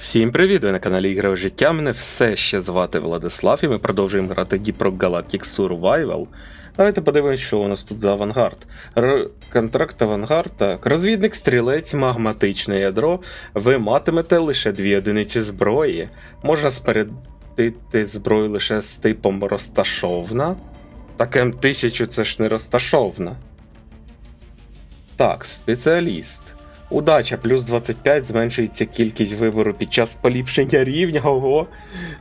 Всім привіт! Ви на каналі Ігрове життя. Мене все ще звати Владислав, і ми продовжуємо грати Deep Galactic Survival. Давайте подивимось, що у нас тут за авангард. Р... Контракт авангард. Так. Розвідник, стрілець, магматичне ядро. Ви матимете лише дві одиниці зброї. Можна спередити зброю лише з типом розташовна. Так М1000 це ж не розташовна. Так, спеціаліст. Удача плюс 25 зменшується кількість вибору під час поліпшення рівня. Ого.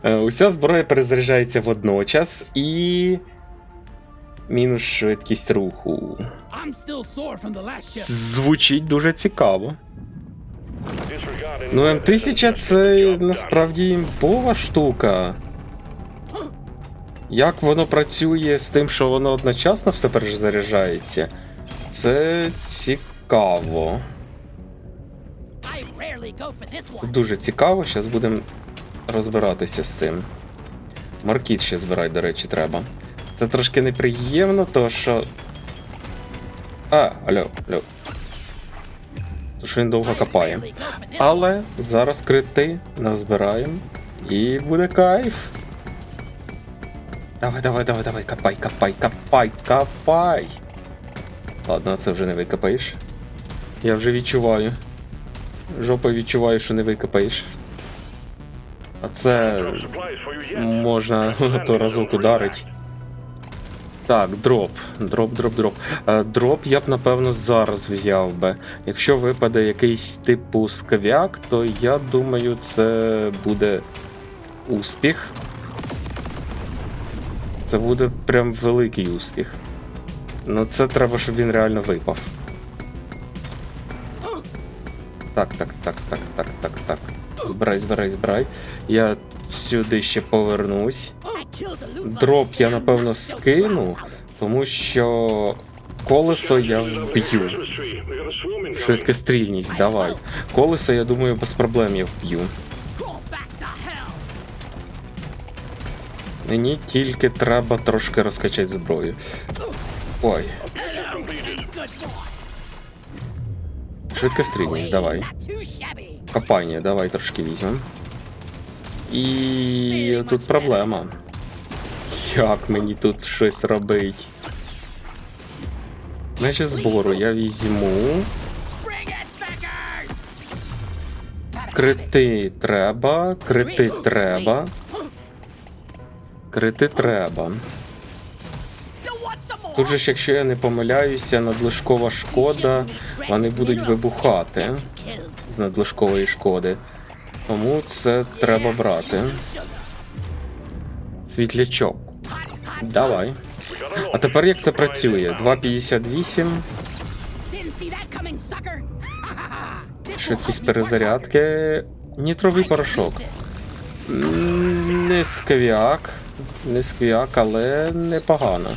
Е, Уся зброя перезаряджається водночас і. Мінус швидкість руху. Звучить дуже цікаво. Ну, М1000 це насправді імбова штука. Як воно працює з тим, що воно одночасно все перезаряджається? Це цікаво. Дуже цікаво, зараз будемо розбиратися з цим. Маркіт ще збирати, до речі, треба. Це трошки неприємно, то що. А, алло, алло. То що він довго копає. Але зараз крити назбираємо. І буде кайф. Давай, давай, давай, давай, копай, копай, копай, копай. Ладно, це вже не викопаєш. Я вже відчуваю. Жопа відчуваю, що не викопаєш. А це можна то разок ударить. Так, дроп. Дроп, дроп, дроп. Е, Дроп я б напевно зараз взяв би. Якщо випаде якийсь типу скав'як, то я думаю, це буде успіх. Це буде прям великий успіх. Ну це треба, щоб він реально випав. Так, так, так, так, так, так, так. Збирай, збирай, збирай. Я сюди ще повернусь. Дроп я напевно скину, тому що колесо я вб'ю. Швидкострільність, давай. Колесо, я думаю, без проблем я вб'ю. Мені тільки треба трошки розкачати зброю. Ой. Швидкострільність, давай. Not. Копання, давай трошки візьмемо. І тут проблема. Як мені тут щось робить? Межі збору я візьму. Крити треба, крити треба. Крити треба. Тут же ж, якщо я не помиляюся, надлишкова шкода, вони будуть вибухати з надлишкової шкоди. Тому це треба брати. Світлячок. Давай. А тепер як це працює? 2,58. Didn't see that coming, sucker. This will Швидкість перезарядки. Нітровий порошок. Не сквяк. Не сквяк, але непогано.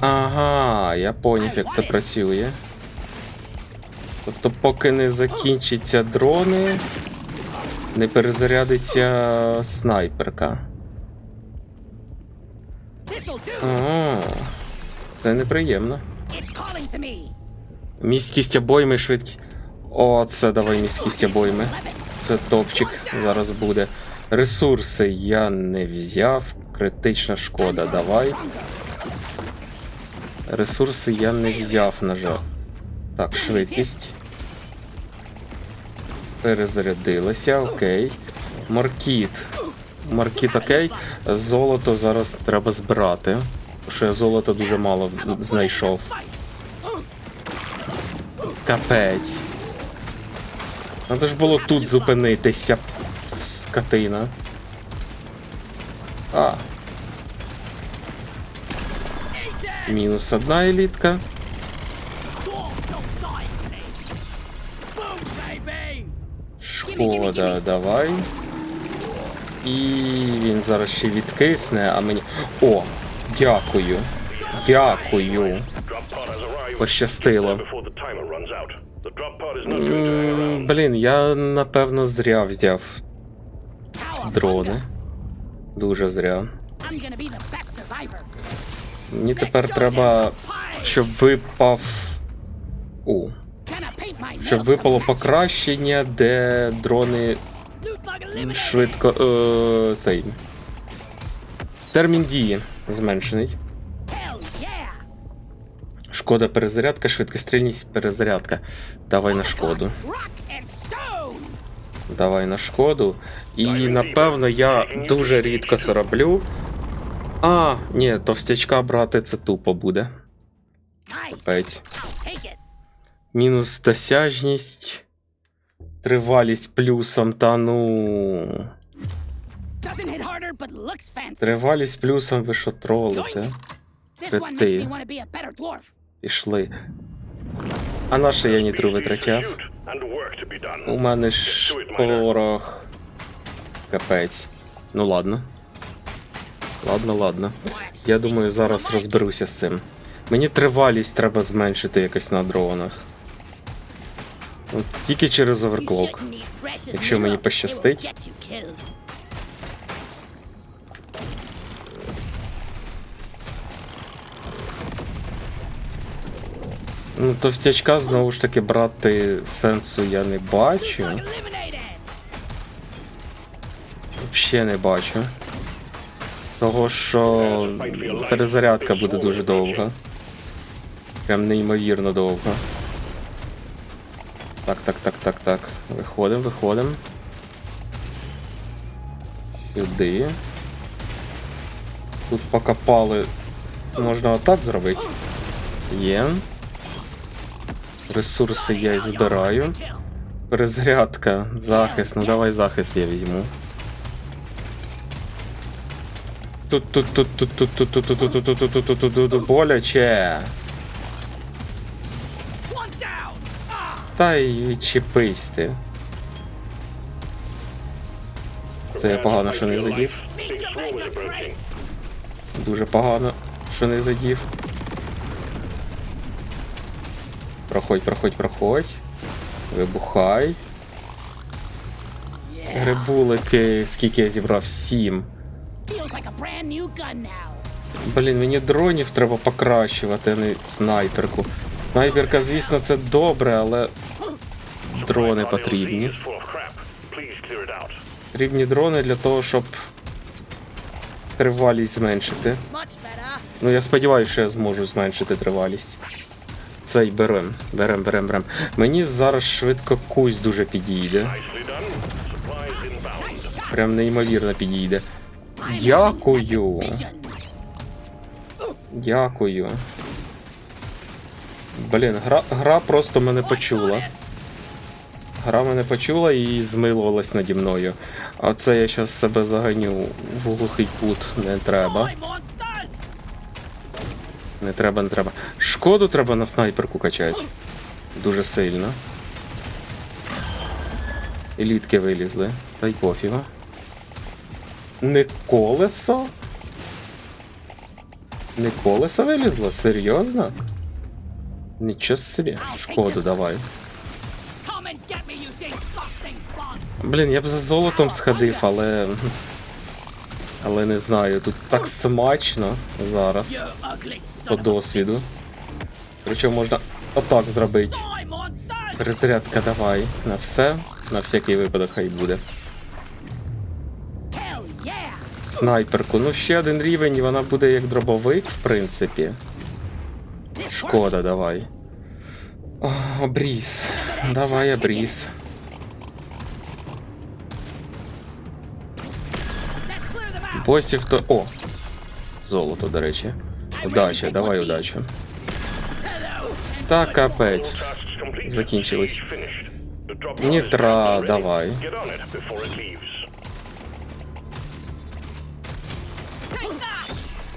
Ага, я поняв, як це працює. Тобто, поки не закінчаться дрони, не перезарядиться снайперка. А, це неприємно. Місткість обойми швидкість. О, це давай місткість обойми. Це топчик зараз буде. Ресурси я не взяв. Критична шкода, давай. Ресурси я не взяв, на жаль. Так, швидкість. Перезарядилася, окей. Маркіт. Маркіт окей. Золото зараз треба збирати. Що я золота дуже мало знайшов. Капець. Надо ж було тут зупинитися, скотина. А. Мінус одна елітка. Шкода, давай. І він зараз ще відкисне, а мені. О! Дякую. Дякую. Пощастило. Блін, я напевно зря взяв дрони. Дуже зря. Мені тепер треба, щоб випав. У. Щоб випало покращення, де дрони швидко. Е, цей. Термін дії зменшений. Шкода перезарядка, швидкострільність перезарядка. Давай на шкоду. Давай на шкоду. І напевно я дуже рідко це роблю. А, ні, товстячка брати це тупо буде. Nice! Мінус досяжність. Тривалість плюсом, та ну. Тривалість плюсом ви що тролите? Це ти. Пішли. А на що я нітру витрачав? У мене ж порох. Капець. Ну ладно. Ладно, ладно. Я думаю, зараз розберуся з цим. Мені тривалість треба зменшити якось на дронах. Тільки через оверклок. Якщо мені пощастить. Ну, товстячка знову ж таки брати сенсу я не бачу. Взагалі не бачу. Того, що перезарядка буде дуже довга. Прям неймовірно довга. Так, так, так, так, так. Виходимо, виходимо. Сюди. Тут покопали. Можна отак зробити. Є. Ресурси я і збираю. Перезарядка, захист, ну давай захист я візьму. Тут тут тут тут тут тут тут тут тут тут тут тут тут тут боляче. Та й ти. Це я погано, що не задів. Дуже погано, що не задів. Проходь, проходь, проходь. Вибухай. Грибулики, скільки я зібрав? Сім. Блін, мені дронів треба покращувати, а не снайперку. Снайперка, звісно, це добре, але дрони потрібні. Потрібні дрони для того, щоб тривалість зменшити. Ну, я сподіваюся, що я зможу зменшити тривалість. Цей берем, берем, берем, берем. Мені зараз швидко кусь дуже підійде. Прям неймовірно підійде. Дякую. Дякую. Блін, гра, гра просто мене почула. Гра мене почула і змилувалась наді мною. А це я щас себе заганю в глухий кут. Не треба. Не треба, не треба. Шкоду треба на снайперку качати. Дуже сильно. Елітки вилізли. Та й пофіга. Не колесо? Не колесо вилізло? Серйозно? Нічого собі. Шкоду давай. Блін, я б за золотом сходив, але. Але не знаю, тут так смачно зараз. По досвіду. Причому можна отак зробити. Перезарядка давай. На все. На всякий випадок хай буде. Снайперку. Ну ще один рівень, і вона буде як дробовик, в принципі. Шкода, давай. О, обріз. Давай, обріз. Босів то... О! Золото, до речі. Удача, давай удачу. Так капець. закінчилось. Нітра, давай.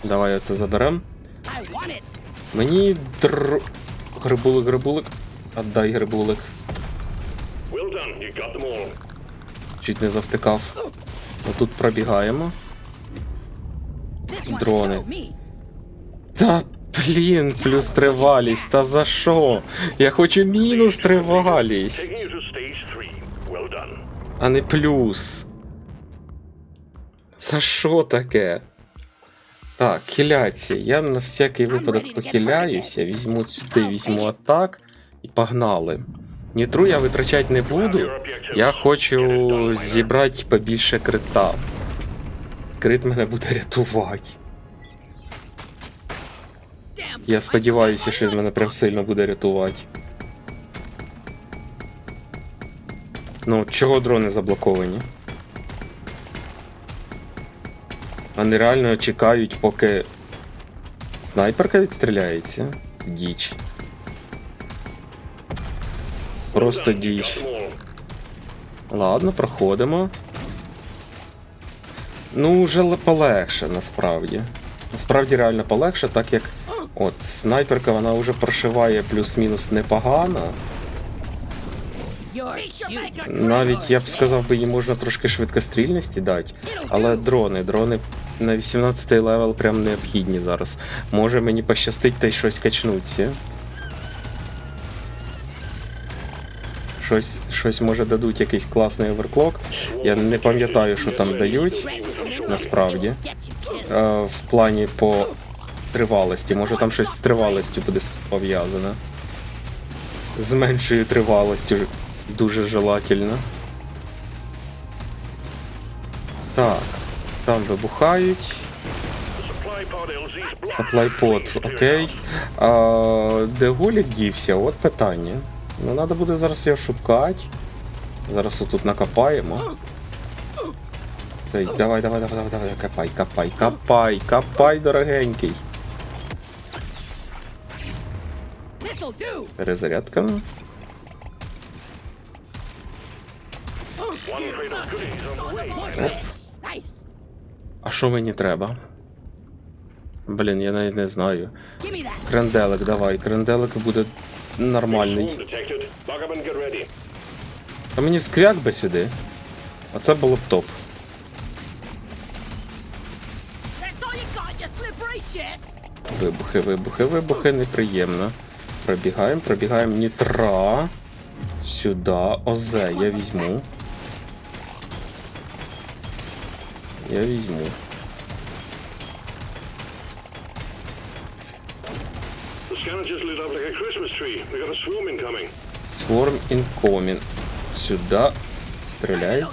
Давай оце заберем. Мені др... Грибулик, грибулик. Отдай грибулик. Well done. You got them all. Чуть не завтикав. Отут пробігаємо. Дрони. Та блін, плюс тривалість. Та за що? Я хочу мінус тривалість, а не плюс. За що таке? Так, хиляться. Я на всякий випадок похиляюся, візьму сюди, візьму атак і погнали. Нітру я витрачати не буду. Я хочу зібрати побільше крита. Крит мене буде рятувати. Я сподіваюся, що він мене прям сильно буде рятувати. Ну, чого дрони заблоковані? Вони реально чекають, поки снайперка відстріляється. Діч. Просто діч. Ладно, проходимо. Ну, вже полегше насправді. Насправді реально полегше, так як от снайперка вона вже прошиває плюс-мінус непогано. Навіть я б сказав, би їй можна трошки швидкострільності дати. Але дрони, дрони на 18 левел прям необхідні зараз. Може мені пощастить та й щось качнуться. Щось, щось може дадуть якийсь класний оверклок. Я не пам'ятаю, що там дають. Насправді. Е, в плані по тривалості. Може там щось з тривалістю буде пов'язане. З меншою тривалістю дуже желательно. Так, там вибухають. Саплайпод, окей. А, де Гулік дівся? От питання. Ну, треба буде зараз його шукати. Зараз отут накопаємо. Цей, давай, давай, давай, давай, давай, копай, копай, копай, копай, дорогенький. Перезарядка. One А що мені треба? Блін, я навіть не знаю. Кренделик, давай, кренделик буде нормальний. Swarm detected. Lock up and get ready. А мені скряк би сюди. А це було б топ. Вибухи, вибухи, вибухи, неприємно. Пробігаємо, пробігаємо нітра. Сюди. Озе, я візьму. Got a swarm incoming. To my.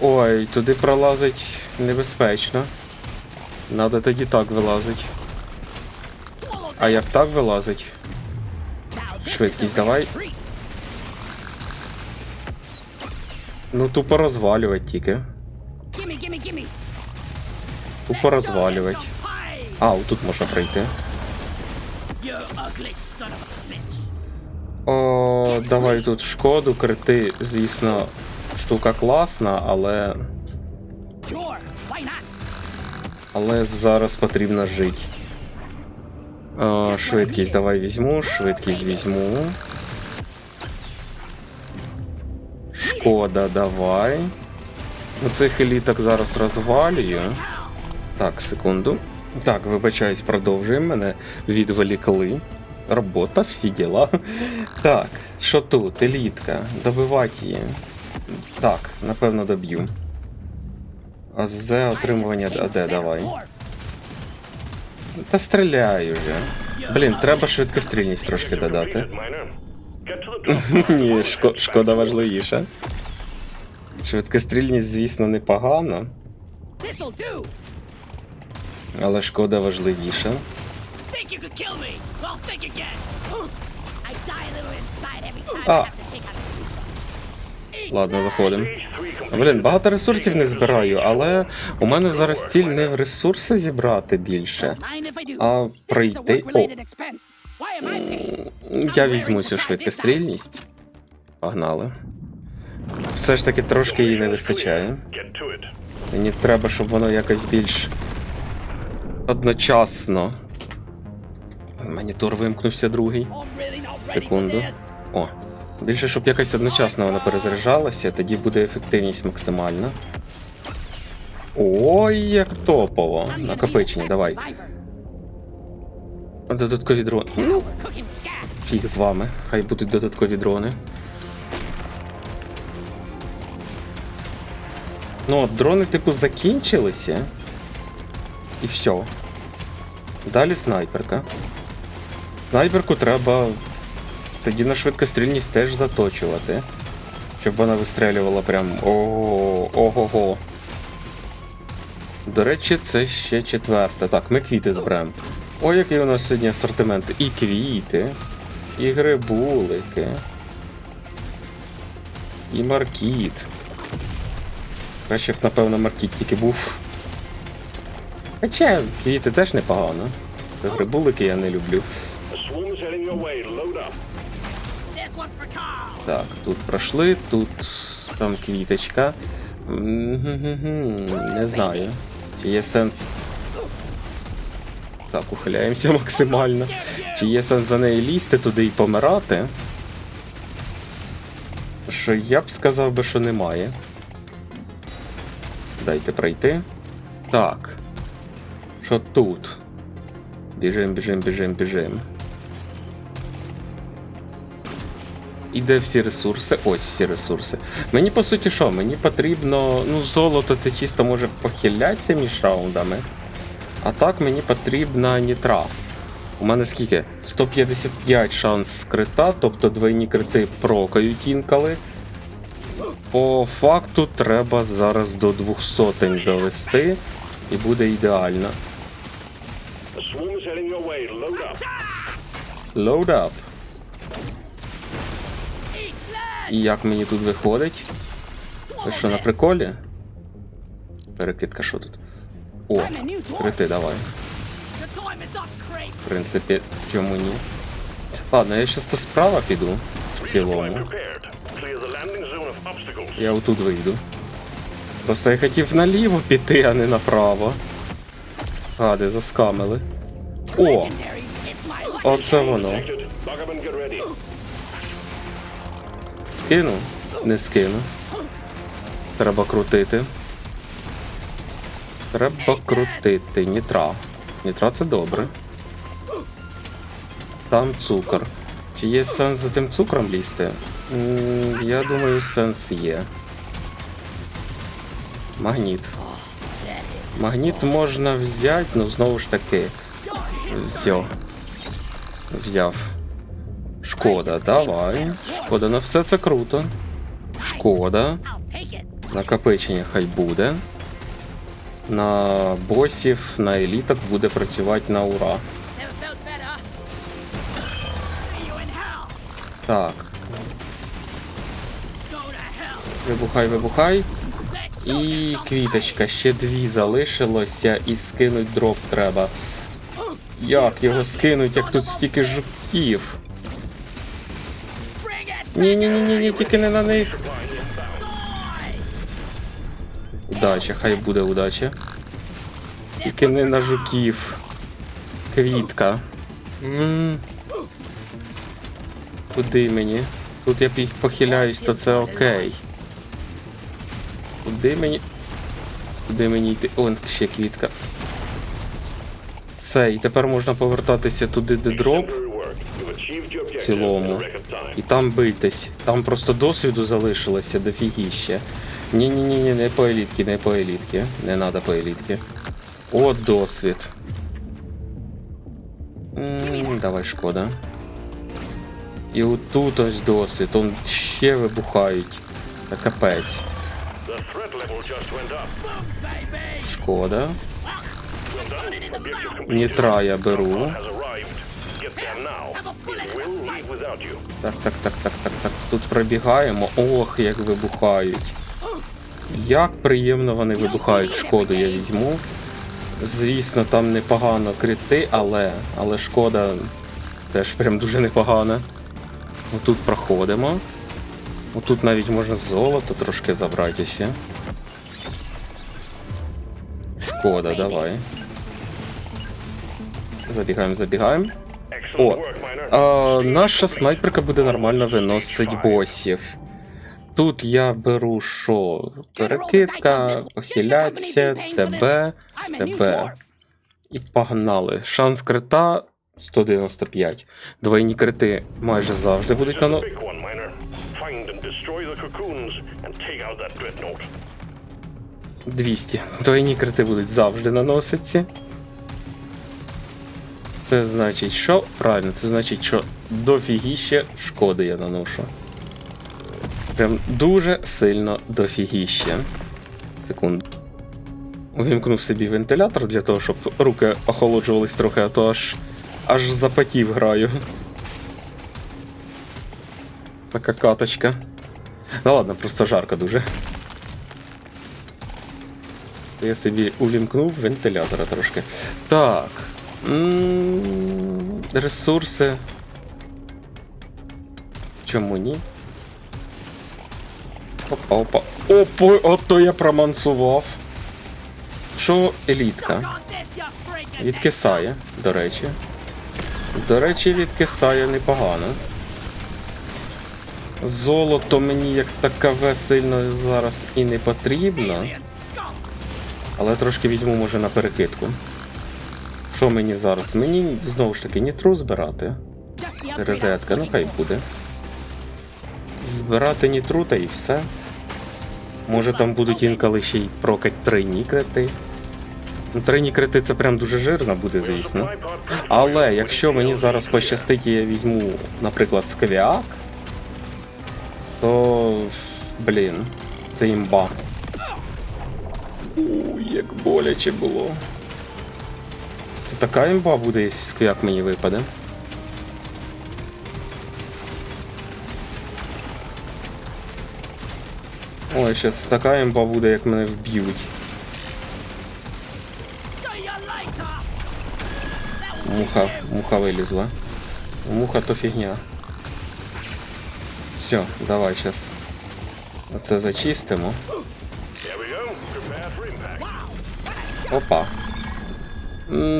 Ой, туди пролазить небезпечно. Надо тоді так вилазить. А як так вилазить? Швидкість давай. Ну тупо розвалювати тільки. Тупо розвалювати. А, тут можна пройти. О, давай тут шкоду, крити, звісно, штука класна, але. Але зараз потрібно жити. О, швидкість давай візьму, швидкість візьму. Шкода, давай. Оцих еліток зараз розвалюю. Так, секунду. Так, вибачаюсь, продовжуємо. Мене відволікли. Робота, всі діла. Так, що тут? Елітка. Добивати її. Так, напевно, доб'ю. А з отримування АД давай. Та стріляю вже. Блін, треба швидкострільність трошки додати. Ні, шко- шкода важливіша. Швидкострільність, звісно, непогано, але шкода важливіша. A Ладно, заходимо. Блін, багато ресурсів не збираю, але у мене зараз ціль не в ресурси зібрати більше. А пройти. О, я візьму цю швидкострільність. Погнали. Все ж таки трошки їй не вистачає. Мені треба, щоб воно якось більш одночасно. Монітор вимкнувся другий. Секунду. О. Більше, щоб якось одночасно воно перезаряджалося, тоді буде ефективність максимальна. Ой, як топово. Накопичення, давай. Додаткові дрони. Gas. Фіг з вами. Хай будуть додаткові дрони. Ну, дрони, типу, закінчилися. І все. Далі снайперка. Снайперку треба тоді на швидкострільність теж заточувати. Щоб вона вистрелювала прям ого, ого-го. До речі, це ще четверте. Так, ми квіти зберемо. Ой, який у нас сьогодні асортимент. І квіти, і грибулики, і маркіт. Краще б, напевно, маркіт тільки був. Хоча квіти теж непогано. Та Грибулики я не люблю. Так, тут пройшли, тут там квіточка. Не знаю. Чи є сенс. Так, ухиляємося максимально. Чи є сенс за неї лізти туди і помирати? Що я б сказав би, що немає. Дайте пройти. Так. Що тут? Біжим, біжим, біжим, біжим. І де всі ресурси? Ось всі ресурси. Мені по суті що? Мені потрібно. Ну, золото це чисто може похилятися між раундами. А так мені потрібна нітра. У мене скільки? 155 шанс крита, тобто двойні крити прокають інколи. По факту треба зараз до 200 довести, і буде ідеально. Load up. І як мені тут виходить? Ви що, на приколі? Перекидка, що тут? О, крити давай. В принципі, чому ні? Ладно, я щас то справа піду в цілому. Я отут вийду. Просто я хотів наліво піти, а не направо. Гади, заскамили. О! Оце воно. Скину? Не скину. Треба крутити. Треба крутити. Нітра. Нітра це добре. Там цукор. Чи є сенс за тим цукром лізти? Я думаю, сенс є. Магніт. Магніт можна взяти, ну знову ж таки. Все. Взяв. Шкода, давай. Шкода, на все це круто. Шкода. Накопичення хай буде. На босів, на еліток буде працювати на ура. Так, вибухай, вибухай. І квіточка, ще дві залишилося, і скинуть дроп треба. Як його скинуть, як тут стільки жуків? Ні, ні, ні, ні, ні, тільки не на них. Удача, хай буде удача. Тільки не на жуків. Квітка. Куди мені? Тут я їх похиляюсь, то це окей. Куди мені? Куди мені йти? О, ще квітка. Все, і тепер можна повертатися туди, де дроп. В цілому. І там бийтесь. Там просто досвіду залишилося дофігіще. Ні-ні-ні, ні, не по елітки, не по елітки. Не треба по елітки. О, досвід. м давай, шкода. І отут ось досвід. Он ще вибухають. Та капець. Шкода. Нітра я беру. Так, так, так, так, так, так. Тут пробігаємо. Ох, як вибухають. Як приємно вони вибухають. Шкоду я візьму. Звісно, там непогано крити, але. Але шкода теж прям дуже непогана. Отут проходимо. Отут навіть можна золото трошки забрати ще. Шкода, давай. Забігаємо, забігаємо. О, а, наша снайперка буде нормально виносить босів. Тут я беру що? Перекидка, похиляться, тебе, тебе. І погнали. Шанс крита 195. Двойні крити майже завжди будуть на. big one, miner. Find and destroy the cocoons and take out that dreadnought. 200. Двойні крити будуть завжди наноситися. Це значить, що? Правильно, це значить, що дофігіще шкоди я наношу. Прям дуже сильно дофігіще. Секунду. Увімкнув собі вентилятор для того, щоб руки охолоджувались трохи, а то аж аж запотів граю. Така каточка. Ну ладно, просто жарко дуже. Я собі увімкнув вентилятора трошки. Так. М, Ресурси. Чому ні? Опа, опа. Опа, ото я промансував. Що елітка? Відкисає, до речі. До речі, відкисає непогано. Золото мені як такове сильно зараз і не потрібно. Але трошки візьму, може, на перекидку. Що мені зараз? Мені знову ж таки нітру збирати. Резетка, ну хай буде. Збирати нітру та і все. Може там будуть інколи ще й прокать тройні крити. Тройні крити це прям дуже жирно буде, звісно. Але якщо мені зараз пощастить і я візьму, наприклад, сквіак, то. Блін, це імба. Уй, як боляче було. Це така імба буде, якщо сквіак мені випаде. Ой, щас така імба буде, як мене вб'ють. Муха, муха вилізла. Муха то фігня. Все, давай сейчас. Оце зачистимо. Опа.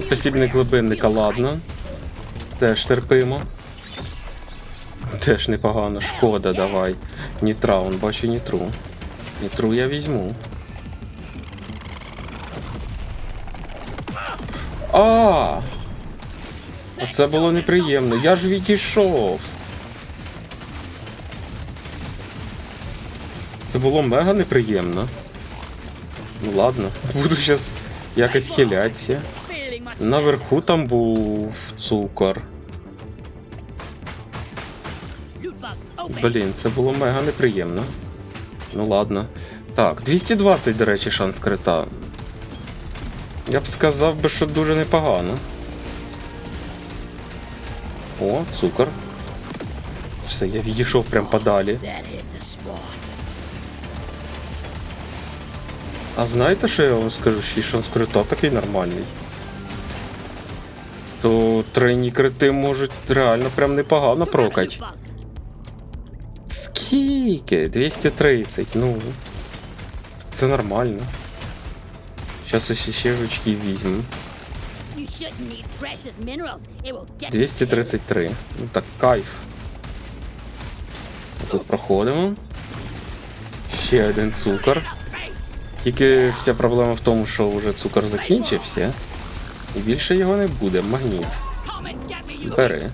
Посібник глибинника, ладно. Теж терпимо. Теж непогано. Шкода, давай. Нітраун, бачу нітру. Нітру я візьму. А! Оце було неприємно. Я ж відійшов. Це було мега неприємно. Ну ладно, буду зараз якось хилятися. Наверху там був цукор. Блін, це було мега неприємно. Ну ладно. Так, 220, до речі, шанс крита. Я б сказав би, що дуже непогано. О, цукор. Все, я відійшов прям подалі. А знаєте, що я вам скажу? Й шанс такий нормальний. То тройні крити можуть реально прям непогано bug. Скільки? 230, ну. Це нормально. Зараз ось ще жучки візьмемо. 233. Ну так, кайф. Тут проходимо. Ще один цукор. Тільки вся проблема в тому, що вже цукор закінчився. І більше його не буде. Магніт. Бери.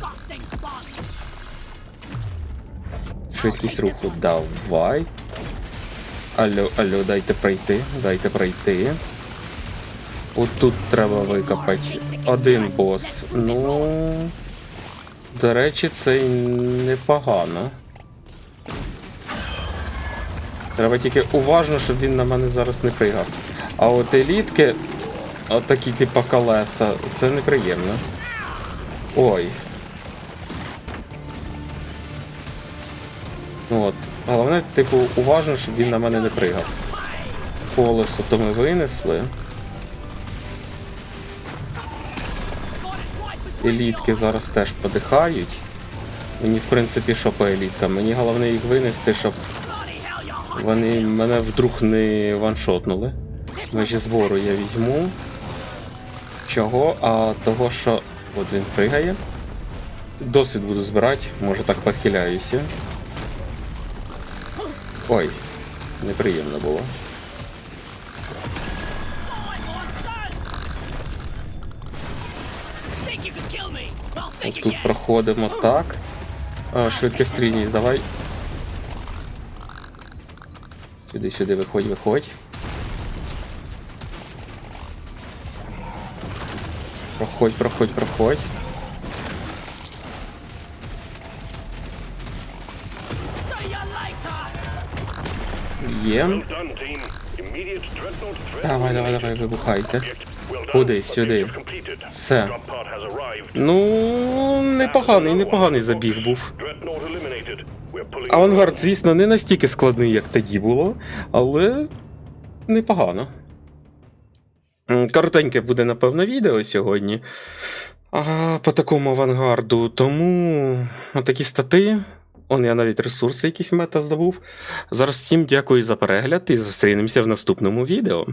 Швидкість руху давай. Алло, алло, дайте пройти, дайте пройти. От тут треба викопати один бос. Ну. До речі, це й непогано. Треба тільки уважно, щоб він на мене зараз не пригав. А от елітки, отакі типа колеса, це неприємно. Ой. Ну от. Головне, типу, уважно, щоб він на мене не пригав. Колесо то ми винесли. Елітки зараз теж подихають. Мені, в принципі, що по еліткам? Мені головне їх винести, щоб вони мене вдруг не ваншотнули. Межі звору я візьму. Чого? А того, що. От він пригає. Досвід буду збирати, може так похиляюся. Ой, неприємно було. Тут проходимо так. Швидкострільність, давай. Сюди, сюди, виходь, виходь. Проходь, проходь, проходь. Є. Давай, давай, давай, вибухайте. Куди? Сюди. Все. Ну, непоганий, непоганий забіг був. Авангард, звісно, не настільки складний, як тоді було, але непогано. Коротеньке буде, напевно, відео сьогодні. А, по такому авангарду. Тому такі стати. Он я навіть ресурси якісь мета забув. Зараз всім дякую за перегляд і зустрінемося в наступному відео.